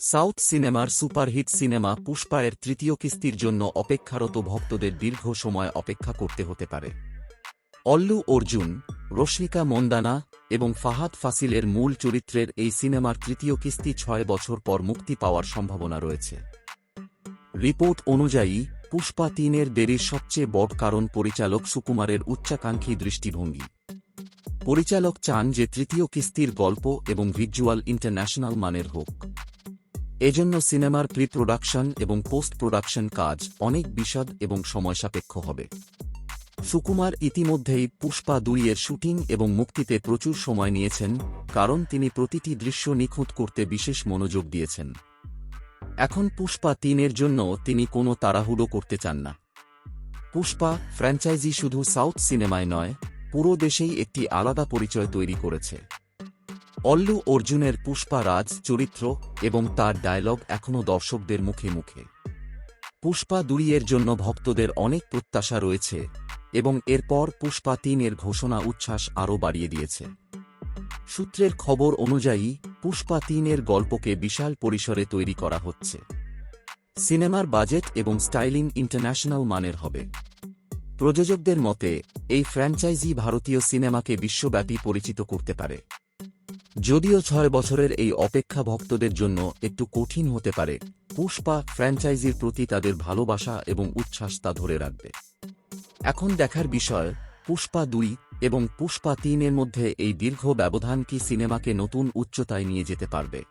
South সিনেমার superhit cinema Pushpa এর তৃতীয় কিস্তির জন্য অপেক্ষারত ভক্তদের দীর্ঘ সময় অপেক্ষা করতে হতে পারে। অল্লু অর্জুন, রশ্মিকা মন্দানা এবং ফাহাদ ফাসিলের মূল চরিত্রের এই সিনেমার তৃতীয় কিস্তি ছয় বছর পর মুক্তি পাওয়ার সম্ভাবনা রয়েছে। রিপোর্ট অনুযায়ী, পুষ্পা তিনের দেরির সবচেয়ে বড় কারণ পরিচালক সুকুমারের উচ্চাকাঙ্ক্ষী দৃষ্টিভঙ্গি। পরিচালক চান যে তৃতীয় কিস্তির গল্প এবং ভিজুয়াল ইন্টারন্যাশনাল মানের হোক। এজন্য সিনেমার প্রি প্রোডাকশন এবং পোস্ট প্রোডাকশন কাজ অনেক বিশদ এবং সময়সাপেক্ষ হবে। সুকুমার ইতিমধ্যেই পুষ্পা দুই এর শুটিং এবং মুক্তিতে প্রচুর সময় নিয়েছেন, কারণ তিনি প্রতিটি দৃশ্য নিখুঁত করতে বিশেষ মনোযোগ দিয়েছেন। এখন পুষ্পা তিনের জন্য তিনি কোনো তাড়াহুড়ো করতে চান না। পুষ্পা ফ্র্যাঞ্চাইজি শুধু সাউথ সিনেমায় নয়, পুরো দেশেই একটি আলাদা পরিচয় তৈরি করেছে। অল্লু অর্জুনের পুষ্পা রাজ চরিত্র এবং তার ডায়লগ এখনও দর্শকদের মুখে মুখে। পুষ্পা দুইয়ের জন্য ভক্তদের অনেক প্রত্যাশা রয়েছে এবং এরপর পুষ্পা তিনের ঘোষণা উচ্ছ্বাস আরও বাড়িয়ে দিয়েছে। সূত্রের খবর অনুযায়ী, পুষ্পা তিনের গল্পকে বিশাল পরিসরে তৈরি করা হচ্ছে। সিনেমার বাজেট এবং স্টাইলিং ইন্টারন্যাশনাল মানের হবে। প্রযোজকদের মতে, এই ফ্র্যাঞ্চাইজি ভারতীয় সিনেমাকে বিশ্বব্যাপী পরিচিত করতে পারে। যদিও ছয় বছরের এই অপেক্ষা ভক্তদের জন্য একটু কঠিন হতে পারে, পুষ্পা ফ্র্যাঞ্চাইজির প্রতি তাদের ভালোবাসা এবং উচ্ছ্বাস তা ধরে রাখবে। এখন দেখার বিষয়, পুষ্পা দুই এবং পুষ্পা তিনের মধ্যে এই দীর্ঘ ব্যবধান কি সিনেমাকে নতুন উচ্চতায় নিয়ে যেতে পারবে?